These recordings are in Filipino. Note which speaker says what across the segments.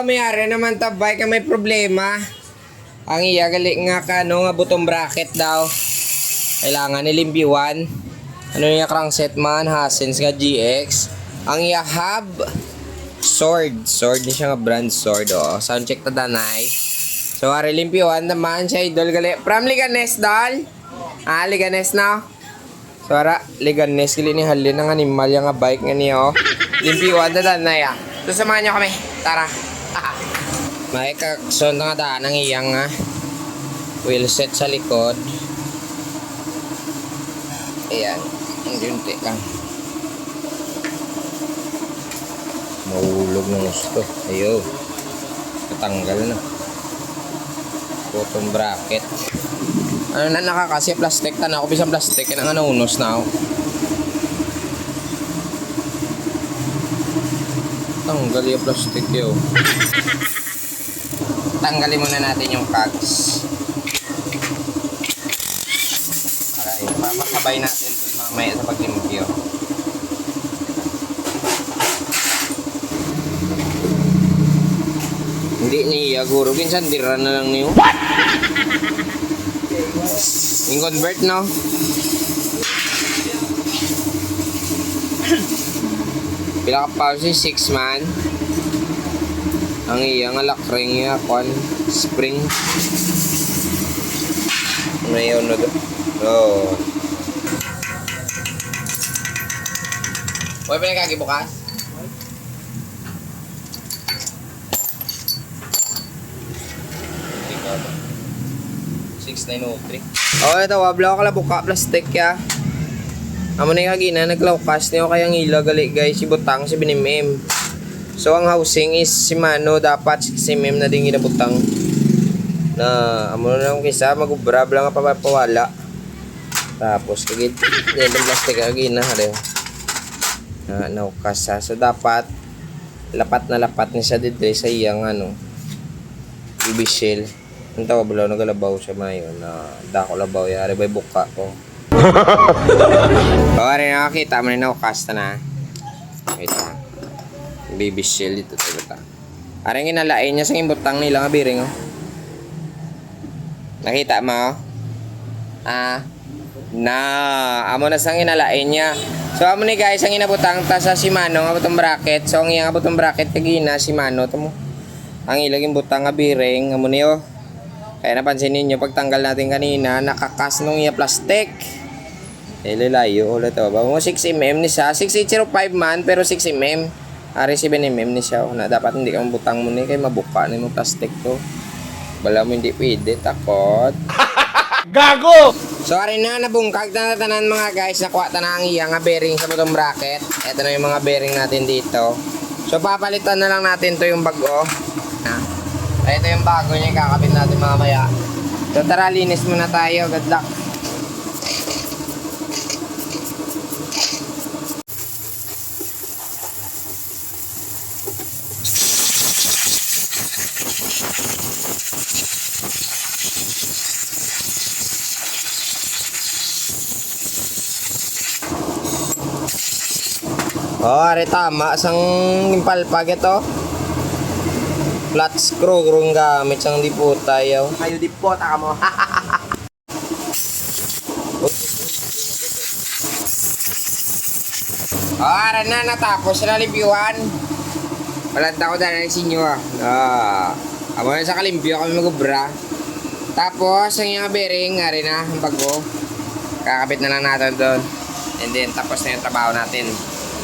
Speaker 1: Oh, mayari naman tabay ka may problema. Ang iya gali nga ka no nga butong bracket daw. Kailangan nilimbiwan. Ano niya crankset man, Hasens nga GX. Ang iya hub sword, sword ni siya nga brand sword oh. Sound check ta danay. So ari limpiwan naman siya idol gali. From Liganes dal. Ah, Liganes na. So ara Liganes gali ni halin nga animal yang nga bike nga niya oh. Limpiwan ta danay ah. So samahan niyo kami. Tara. May kakson nga daan ang iyang nga wheel set sa likod. Ayan. Ang yunti lang. Mahulog ng gusto. Ayaw. Natanggal na. Bottom bracket. Ano na nakakasi plastic ta na ako bisang plastic kaya nga naunos na ako. Tanggal yung plastic yo. Tanggalin muna natin yung cogs. Para ipamakabay natin dun mamaya sa paglimpyo. Hindi niya guro. Kinsan dira na lang niyo. What? Yung convert no? Pila ka pa si 6 man. Ang iya nga lakring niya kwan spring. Na do. Oh. Hoy, pinagkagi bukas? 6903. Oh, ito, wabla ko kala buka plastic ya. Amo na yung na naglawkas niyo kayang ila gali guys, ibutang si binimim. So ang housing is si Mano dapat 6mm na din ginabutang. Na amo na lang kisa magubra lang nga papawala. Tapos kagid yan ang plastic kagi na hare. Na naukas sa so dapat lapat na lapat ni siya dito sa iyang ano BB shell. Ang tawa bulaw nagalabaw siya mayon na dako labaw yari bay buka ko. Oh, rin nakakita mo na naukas na. Wait lang. Baby shell dito talaga. Aring inalain niya sa imbutang nila nga biring oh. Nakita mo? oh? Ah. Na, amo na sang inalain niya. So amo ni guys ang inabutang ta sa si Mano nga butong bracket. So ang iyang butong bracket kagina si Mano to mo. Ang ilaging butang nga biring amo ni oh. Kaya napansin ninyo pagtanggal natin kanina nakakas nung iya plastic. Eh, lalayo ulit to. Ba mo 6mm ni siya. 6805 man pero 6mm. Ari 7mm ni siya. Na dapat hindi ka butang mo ni kay mabuka ni mo plastic to. Bala mo hindi pwede takot.
Speaker 2: Gago!
Speaker 1: So ari na nabungkag na tanan mga guys. Nakuha ta na ang iya nga bearing sa bottom bracket. Ito na yung mga bearing natin dito. So papalitan na lang natin to yung bago. Ha? Ito yung bago niya kakabit natin mamaya. So tara linis muna tayo. Good luck. Oh, ari tama sang impalpag ito. Flat screw kurang gamit sang di po tayo.
Speaker 2: Ayo di po, taka mo.
Speaker 1: Oh, ara na natapos na reviewan. Balanta ko dahil sa inyo ah. Ah. Amo na sa kalimpyo kami magubra. Tapos, ang yung bearing, ari na, ang bago. Kakabit na lang natin doon. And then, tapos na yung trabaho natin.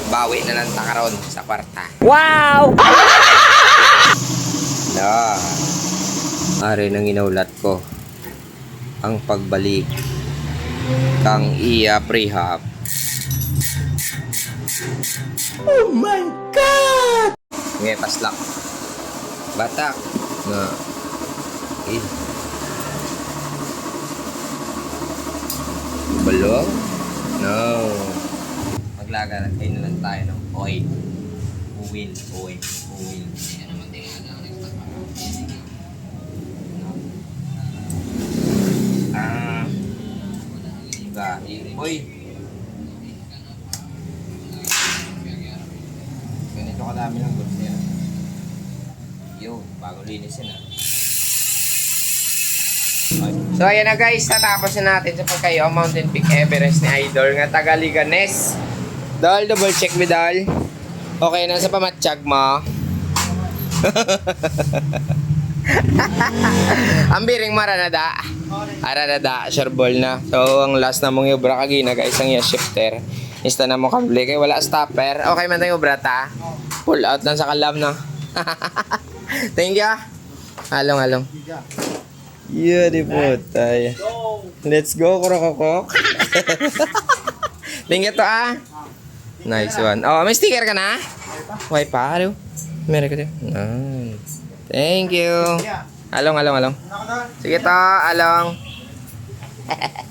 Speaker 1: Bawi na lang takaron sa kwarta.
Speaker 2: Wow!
Speaker 1: Na. Ari nang inaulat ko. Ang pagbalik kang iya prehab.
Speaker 2: Oh my God!
Speaker 1: Ngayon paslak. Batak. Na. Eh. Balong? No. Maglaga kayo na lang tayo ng oil. Oil, oil, oil. Yan naman din ang Ah. Ga, oy. Ganito kadami ng goods niya. Yun, bagong linis yun ah. So ayan na guys, natapos na natin sa pagkayo Mountain Peak Everest ni Idol nga taga Liganes. Dol, double check mi Dol. Okay na sa pamatsyag mo. ang biring maranada. Aranada, ball na. So ang last na mong yubra kagina guys, ang shifter. Insta na mo kable kay wala stopper. Okay man tayo yubra ta. Pull out lang sa kalam na. Thank you. ah. Along, along. Yeah, di po tayo. Let's go, kurokokok. Thank you to ah. Nice one. Oh, may sticker ka na? Why pa? Ano? Meron ka din. Nice. Thank you. Along, along, along. Sige to, along.